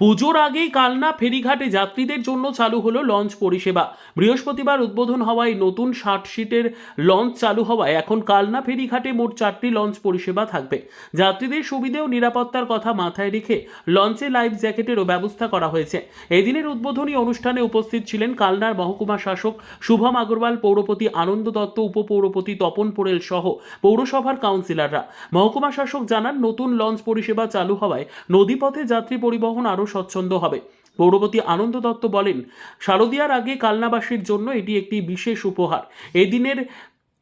পুজোর আগেই কালনা ফেরিঘাটে যাত্রীদের জন্য চালু হলো লঞ্চ পরিষেবা। বৃহস্পতিবার উদ্বোধন হওয়ায় নতুন ষাট সিটের লঞ্চ চালু হওয়ায় এখন কালনা ফেরিঘাটে মোট চারটি লঞ্চ পরিষেবা থাকবে। যাত্রীদের সুবিধে ও নিরাপত্তার কথা মাথায় রেখে লঞ্চে লাইফ জ্যাকেটেরও ব্যবস্থা করা হয়েছে। এদিনের উদ্বোধনী অনুষ্ঠানে উপস্থিত ছিলেন কালনার মহকুমা শাসক শুভম আগরওয়াল, পৌরপতি আনন্দ দত্ত, উপপৌরপতি তপন পোড়েল সহ পৌরসভার কাউন্সিলররা। মহকুমা শাসক জানান, নতুন লঞ্চ পরিষেবা চালু হওয়ায় নদীপথে যাত্রী পরিবহন আরও স্বচ্ছন্দ হবে। পৌরপতি আনন্দ দত্ত বলেন, শারদীয়ার আগে কালনাবাসীর জন্য এটি একটি বিশেষ উপহার। এদিনের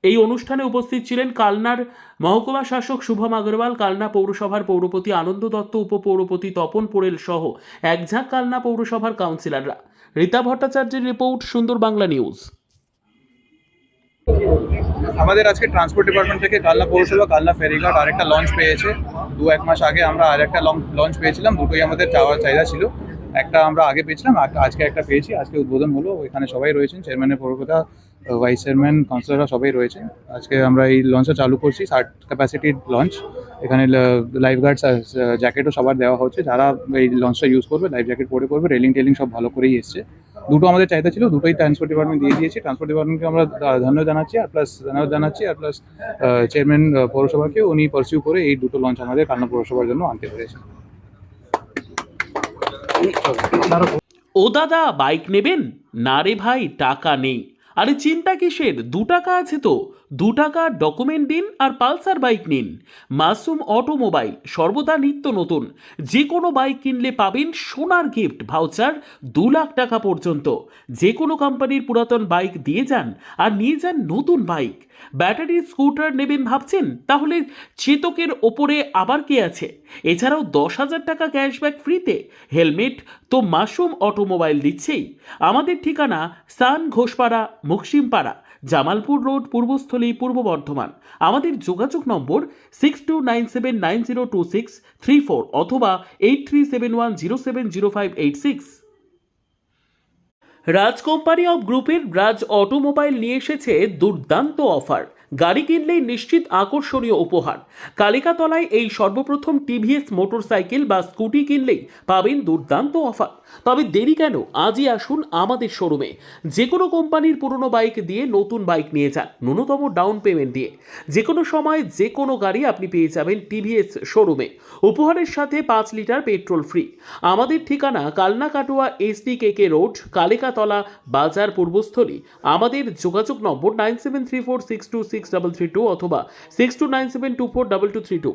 এই অনুষ্ঠানে উপস্থিত ছিলেন কালনার মহকুমা শাসক শুভম আগরওয়াল, কালনা পৌরসভার পৌরপতি আনন্দ দত্ত, উপপৌরপতি তপন পোরেল সহ একঝাঁক কালনা পৌরসভার কাউন্সিলররা। রীতা ভট্টাচার্যের রিপোর্ট, সুন্দর বাংলা নিউজ। আমাদের আজকে ট্রান্সপোর্ট ডিপার্টমেন্ট থেকে কালনা পৌরসভা কালনা ফেরিঘাট আরেকটা লঞ্চ পেয়েছে। দু এক মাস আগে আমরা আরেকটা লঞ্চ পেয়েছিলাম। দুটোই আমাদের চাওয়ার চাহিদা ছিল। একটা আমরা আগে পেয়েছিলাম আজকে একটা পেয়েছি। আজকে উদ্বোধন হলো। এখানে সবাই রয়েছেন। চেয়ারম্যানের পৌরকথা ভাইস চেয়ারম্যান কাউন্সিলররা সবাই রয়েছেন। আজকে আমরা এই লঞ্চটা চালু করছি। ষাট ক্যাপাসিটির লঞ্চ এখানে লাইফ গার্ড জ্যাকেটও সবার দেওয়া হচ্ছে। যারা এই লঞ্চটা ইউজ করবে লাইফ জ্যাকেট পরে করবে রেলিং টেলিং সব ভালো করেই এসছে। দুটো আমাদের চাহিদা ছিল, দুটোই ট্রান্সপোর্ট ডিপার্টমেন্ট দিয়ে দিয়েছি। ট্রান্সপোর্ট ডিপার্টমেন্টকে আমরা ধন্যবাদ জানাচ্ছি আর প্লাস ধন্যবাদ জানাচ্ছি আর প্লাস চেয়ারম্যান পৌরসভাকে উনি পারসিউ করে এই দুটো লঞ্চ আমাদের কান্না পৌরসভার জন্য আনতে পেরেছে ও দাদা বাইক নেবেন? না রে ভাই, টাকা নেই। আরে চিন্তা কিসের? দু টাকা আছে তো। দু টাকার ডকুমেন্ট দিন আর পালসার বাইক নিন। মাসুম অটোমোবাইল সর্বদা নিত্য নতুন। যে কোনো বাইক কিনলে পাবেন সোনার গিফট ভাউচার দু লাখ টাকা পর্যন্ত। যে কোনো কোম্পানির পুরাতন বাইক দিয়ে যান আর নিয়ে যান নতুন বাইক ব্যাটারি স্কুটার নেবেন ভাবছেন? তাহলে চেতকের ওপরে আবার কে আছে? এছাড়াও দশ হাজার টাকা ক্যাশব্যাক ফ্রিতে হেলমেট তো মাসুম অটোমোবাইল দিচ্ছেই। আমাদের ঠিকানা সান ঘোষপাড়া মুকসিমপাড়া জামালপুর রোড, পূর্বস্থলী, পূর্ব বর্ধমান। আমাদের যোগাযোগ নম্বর six two nine seven nine zero two six three four অথবা eight three seven one zero seven zero five eight six Raj company of গ্রুপের রাজ অটোমোবাইল নিয়ে এসেছে দুর্দান্ত অফার। গাড়ি কিনলেই নিশ্চিত আকর্ষণীয় উপহার। কালিকাতলায় এই সর্বপ্রথম টিভিএস মোটরসাইকেল বা স্কুটি কিনলেই পাবেন দুর্দান্ত অফার। তবে দেরি কেন? আজই আসুন আমাদের শোরুমে। যে কোনো কোম্পানির পুরনো বাইক দিয়ে নতুন বাইক নিয়ে যান। ন্যূনতম ডাউন পেমেন্ট দিয়ে। যে কোনো সময় যে কোনো গাড়ি আপনি পেয়ে যাবেন টিভিএস শোরুমে। উপহারের সাথে পাঁচ লিটার পেট্রোল ফ্রি। আমাদের ঠিকানা Kalna Katwa SD KK road, Kalikatala Bazar Purbasthali. আমাদের যোগাযোগ নম্বর nine seven three four six two six double three two অথবা six two nine seven two four double two three two